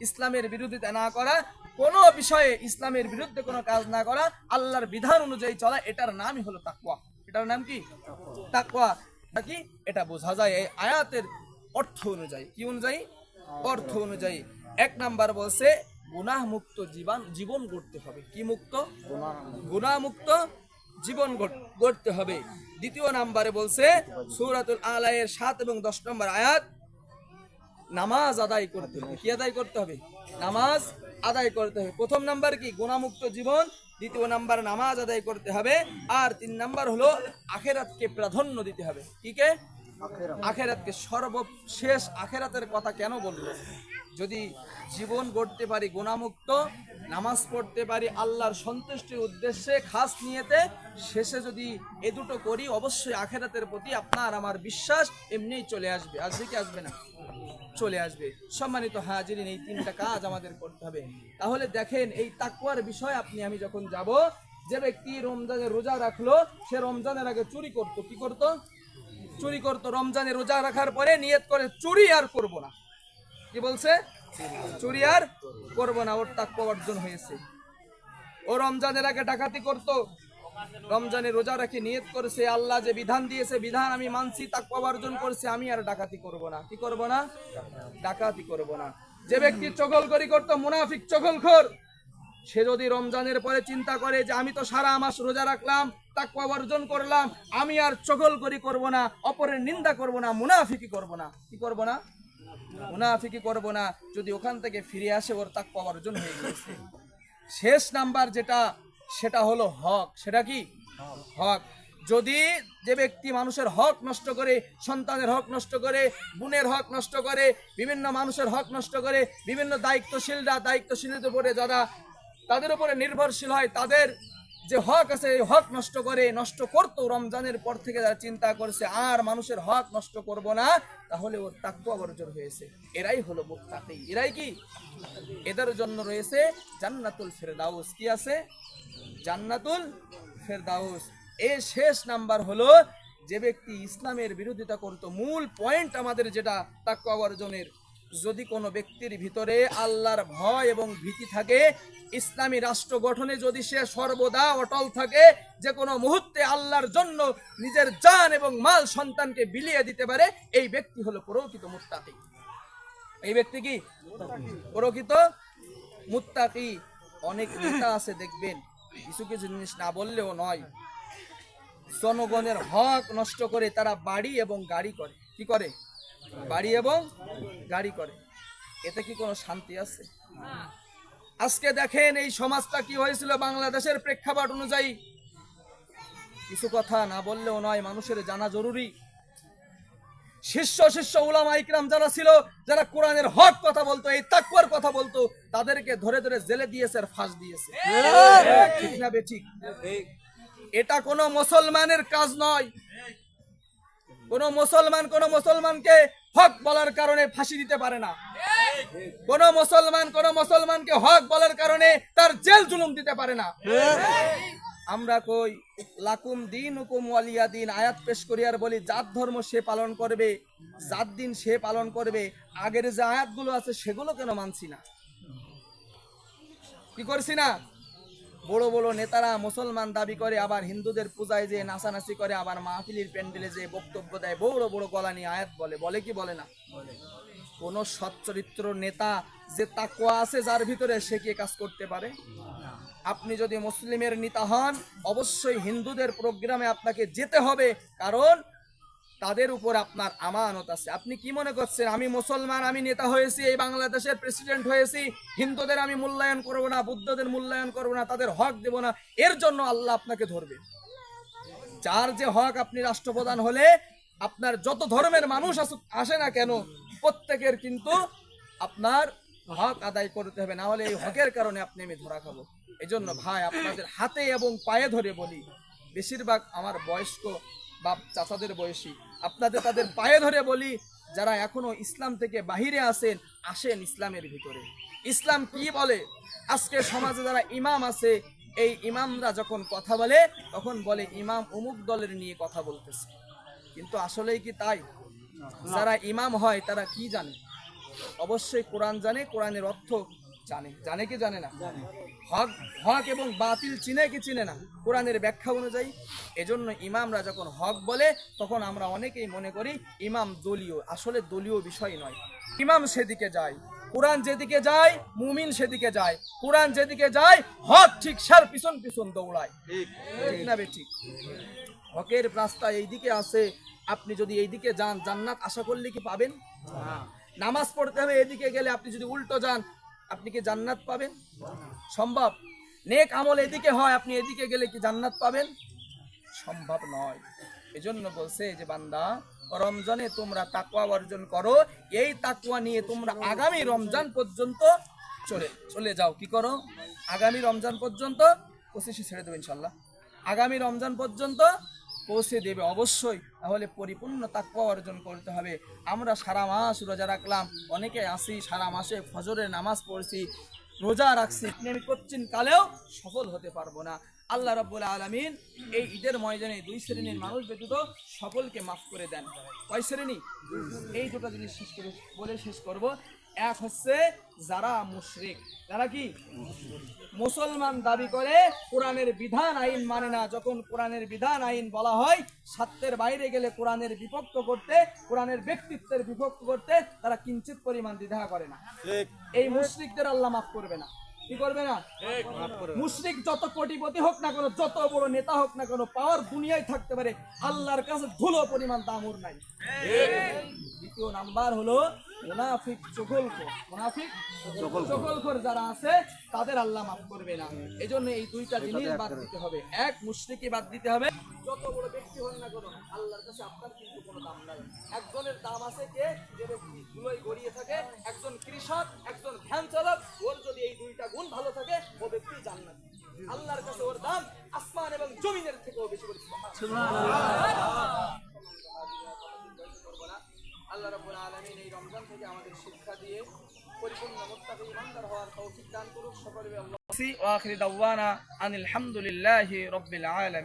ইসলামের বিরোধিতা না করা, কোনো বিষয়ে ইসলামের বিরুদ্ধে কোনো কাজ না করা, আল্লাহর বিধান অনুযায়ী চলা, এটার নামই হলো তাকওয়া। এটার নাম কি? তাকওয়া। তা কি? এটা বোঝা যায় এই আয়াতের অর্থ অনুযায়ী। কি অনুযায়ী? অর্থ অনুযায়ী। এক নাম্বার বলছে গুনাহ মুক্ত জীবন জীবন গড়তে হবে। কি মুক্ত? গুনাহ মুক্ত জীবন গড়- গড়তে হবে। দ্বিতীয় নাম্বারে বলছে, সূরাতুল আলায়ের সাত এবং দশ নম্বর আয়াত নামাজ আদায় করতে হবে। কি আদায় করতে হবে? নামাজ আদায় করতে হবে। প্রথম নাম্বার কি? গুণামুক্ত জীবন। দ্বিতীয় নাম্বার নামাজ আদায় করতে হবে। আর তিন নাম্বার হলো আখেরাতকে প্রাধান্য দিতে হবে। কি কে আখেরাতকে সর্বশেষ আখেরাতের কথা কেন বলল যদি জীবন গড়তে পারি গোনামুক্ত নামাজ পড়তে পারি আল্লাহর সন্তুষ্টির উদ্দেশ্যে, খাস নিয়েতে, শেষে যদি এ দুটো করি, অবশ্যই আখেরাতের প্রতি আপনার আমার বিশ্বাস এমনিই চলে আসবে। আসবে কি আসবে না? চলে আসবে। সম্মানিত হাজিরিন, এই তিনটা কাজ আমাদের করতে হবে। তাহলে দেখেন, এই তাকুয়ার বিষয় আপনি, আমি যখন যাব, যে ব্যক্তি রমজানে রোজা রাখল, সে রমজানের আগে চুরি করত। কি করত? চুরি করত। রমজানে রোজা রাখার পরে নিয়ত করে, চুরি আর করব না। কি বলছে? চুরি আর করব না। ওর তাকুয়া অর্জন হয়েছে। ও রমজানের আগে ডাকাতি করত। রমজানে রোজা রাখে, নিয়ত করেছে আল্লাহ যে বিধান দিয়েছে, বিধান আমি মানছি তাকুয়া অর্জন করছে, আমি আর ডাকাতি করব না। কি করব না? ডাকাতি করব না। যে ব্যক্তি চগল করি করতো, মুনাফিক চগলখোর, সে যদি রমজানের পরে চিন্তা করে যে আমি তো সারা মাস রোজা রাখলাম তাকুয়া অর্জন করলাম, আমি আর চগল করি করব না, অপরের নিন্দা করব না মুনাফিকি করব না, কি করব না? মুনাফিকি করব না। যদি ওখান থেকে ফিরে আসে, ওর তাকুয়া অর্জন হয়ে গিয়েছে। শেষ নাম্বার যেটা সেটা হলো হক। সেটা কি? হক। যদি যে ব্যক্তি মানুষের হক নষ্ট করে, সন্তানের হক নষ্ট করে, বোনের হক নষ্ট করে, বিভিন্ন মানুষের হক নষ্ট করে, বিভিন্ন দায়িত্বশীলরা দায়িত্বশীলদের উপরে যারা তাদের উপরে নির্ভরশীল হয়, তাদের যে হক আছে, এই হক নষ্ট করে, নষ্ট করতো রমজানের পর থেকে যারা চিন্তা করছে, আর মানুষের হক নষ্ট করব না, তাহলে ওর তাকুয়া অর্জন হয়েছে। এরাই হলো মুক্তাকি এরাই কি? এদের জন্য রয়েছে জান্নাতুল ফেরদাউস। কি আছে? জান্নাতুল ফেরদাউস। এর শেষ নাম্বার হলো, যে ব্যক্তি ইসলামের বিরোধিতা করতো, মূল পয়েন্ট আমাদের যেটা তাকুয়া অর্জনের যদি কোনো ব্যক্তির ভিতরে আল্লাহর ভয় এবং ভীতি থাকে, ইসলামী রাষ্ট্র গঠনে যদি সে সর্বদা অটল থাকে, যে কোনো মুহূর্তে আল্লাহর জন্য নিজের জান এবং মাল সন্তানকে বিলিয়ে দিতে পারে, এই ব্যক্তি হলো প্রকৃত মুত্তাকি। এই ব্যক্তি কি? প্রকৃত মুত্তাকি। অনেক নেতা আছে, দেখবেন। কিছু কিছু জিনিস না বললেও নয়। জনগণের হক নষ্ট করে তারা বাড়ি এবং গাড়ি করে। কি করে? বাড়ি এবং গাড়ি করে। এতে কি কোনো শান্তি আছে? আজকে দেখেন এই সমাজটা কি হয়েছিল বাংলাদেশের প্রেক্ষাপট অনুযায়ী। কিছু কথা না বললেও নয় মানুষের জানা জরুরি। শিষ্য শিষ্য উলামা ইকরাম যারা ছিল যারা কোরআনের হক কথা বলতো এই তাকুয়ার কথা বলতো তাদেরকে ধরে ধরে জেলে দিয়েছে আর ফাঁস দিয়েছে। ঠিক। না বেঠিক এটা কোনো মুসলমানের কাজ নয়। কোন মুসলমান কোন মুসলমানকে হক বলার কারণে ফাঁসি দিতে পারে না। কোন মুসলমান কোন মুসলমানকে হক বলার কারণে তার জেল জুলুম দিতে পারে না। আমরা কই, লাকুম দিন হুকুম ওয়ালিয়া দিন, আয়াত পেশ করি আর বলি, জাত ধর্ম সে পালন করবে, জাত দিন সে পালন করবে, আগের যে আয়াতগুলো আছে সেগুলো কেন মানছি না? কি করছি না? বড় বড় নেতারা মুসলমান দাবি করে আবার হিন্দুদের পূজায় যে নাচানাচি করে আবার মাহফিলির প্যান্ডেলে যে বক্তব্য দেয় বড় বড় গলা নিয়ে আয়াত বলে। বলে কি বলে না? কোন সচ্চরিত্র নেতা যে তাকুয়া আছে যার ভিতরে সে কি কাজ করতে পারে? আপনি যদি মুসলিমের নেতা হন অবশ্যই হিন্দুদের প্রোগ্রামে আপনাকে যেতে হবে। কারণ তাদের উপর আপনার আমানত আছে। আপনি কি মনে করছেন? আমি মুসলমান, আমি নেতা হয়েছি, এই বাংলাদেশের প্রেসিডেন্ট হয়েছি, হিন্দুদের আমি মূল্যায়ন করব না, বুদ্ধদের মূল্যায়ন করব না, তাদের হক দেব না, এর জন্য আল্লাহ আপনাকে ধরবে। যার যে হক আপনি রাষ্ট্রপ্রধান হলে, আপনার যত ধর্মের মানুষ আসে না কেন, প্রত্যেকের কিন্তু আপনার হক আদায় করতে হবে। না হলে এই হকের কারণে আপনি আমি ধরা খাব। এই জন্য ভাই, আপনাদের হাতে এবং পায়ে ধরে বলি, বেশিরভাগ আমার বয়স্ক বা চাচাদের বয়সী। আপনাদের তাদের পায়ে ধরে বলি যারা এখনও ইসলাম থেকে বাহিরে আসেন আসেন ইসলামের ভিতরে। ইসলাম কি বলে? আজকে সমাজে যারা ইমাম আছে এই ইমামরা যখন কথা বলে তখন বলে ইমাম অমুক দলের নিয়ে কথা বলতেছে। কিন্তু আসলেই কি তাই? যারা ইমাম হয় তারা কি জানে? অবশ্যই কোরআন জানে কোরআনের অর্থ জানে জানে কি জানে না? হক হক এবং বাতিল চিনে কি চিনে না? কোরআনের ব্যাখ্যা অনুযায়ী এজন্য ইমামরা যখন হক বলে তখন আমরা অনেকেই মনে করি ইমাম দলীয় আসলে দলীয় বিষয় নয়। ইমাম সেদিকে যায় কোরআন যেদিকে যায় মুমিন সেদিকে যায় কোরআন যেদিকে যায় হক ঠিক সার পিছন পিছন দৌড়ায়। ঠিক না বে ঠিক? হকের রাস্তা এইদিকে আছে আপনি যদি এইদিকে যান জান্নাত আশা করলে কি পাবেন? নামাজ পড়তে হবে এদিকে গেলে আপনি যদি উল্টো যান আপনি কি জান্নাত পাবেন? সম্ভব। নেক আমল এদিকে হয়, আপনি এদিকে গেলে কি জান্নাত পাবেন? সম্ভব নয়। এজন্য বলছে যে, বান্দা, রমজানে তোমরা তাকুয়া অর্জন করো। এই তাকুয়া নিয়ে তোমরা আগামী রমজান পর্যন্ত চলে চলে যাও। কি করো? আগামী রমজান পর্যন্ত পঁচিশে ছেড়ে দেবে ইনশাল্লাহ আগামী রমজান পর্যন্ত পৌঁছে দেবে। অবশ্যই তাহলে পরিপূর্ণ তাক্য অর্জন করতে হবে। আমরা সারা মাস রোজা রাখলাম, অনেকে আসি সারা মাসে ফজরের নামাজ পড়ছি, রোজা রাখছি কোচ্চিন কালেও সফল হতে পারব না। আল্লাহ রাব্বুল আলামিন এই ঈদের ময়দানে দুই শ্রেণির মানুষ ব্যতীত সকলকে মাফ করে দেন। কয় শ্রেণি? এই দুটো জিনিস শেষ করে বলে শেষ করব। এক হচ্ছে যারা মুশরিক। যারা কি? মুসলমান দাবি করে কোরআনের বিধান আইন মানে না। যখন কোরআনের বিধান আইন বলা হয় সত্যের বাইরে গেলে কোরআনের বিভক্ত করতে কোরআনের ব্যক্তিত্বের বিভক্ত করতে তারা কিঞ্চিত পরিমাণ দ্বিধা করে না। এই মুশরিকদের আল্লাহ মাফ করবে না। কি করবে না? মুশরিক যত কোটিপতি হোক না কেন যত বড় নেতা হোক না কেন পাওয়ার দুনিয়ায় থাকতে পারে। আল্লাহর কাছে ধুলো পরিমাণ দামুর নাই। দ্বিতীয় নাম্বার হলো মুনাফিক চগলখোর মুনাফিক চগলখোর যারা আছে তাদের আল্লাহ মাফ করবে না। এজন্য এই দুইটা জিনিস বাদ দিতে হবে। এক মুশরিকি বাদ দিতে হবে। যত বড় ব্যক্তি হন না কেন আল্লাহর কাছে আপনার কিন্তু কোনো দাম নাই। একজনের দাম আছে কে? যে ব্যক্তি ধুলোয় গড়িয়ে থাকে একজন কৃষক একজন ভ্যান চালক ওর দুইটা গুণ ভালো থাকে, ও ব্যক্তি জান্নাত। আল্লাহর কাছে ওর দাম আসমান এবং জমিনের থেকেও বেশি করে। আল্লাহ রাব্বুল আলামিন এই রমজান থেকে আমাদের শিক্ষা দিয়ে পরিপূর্ণ মুত্তাকি ইমানদার হওয়ার তৌফিক দান করুক। সকলে আল্লাহ। ওয়া আখিরি দাওয়ানা আনিল হামদুলিল্লাহি রাব্বিল আলামিন।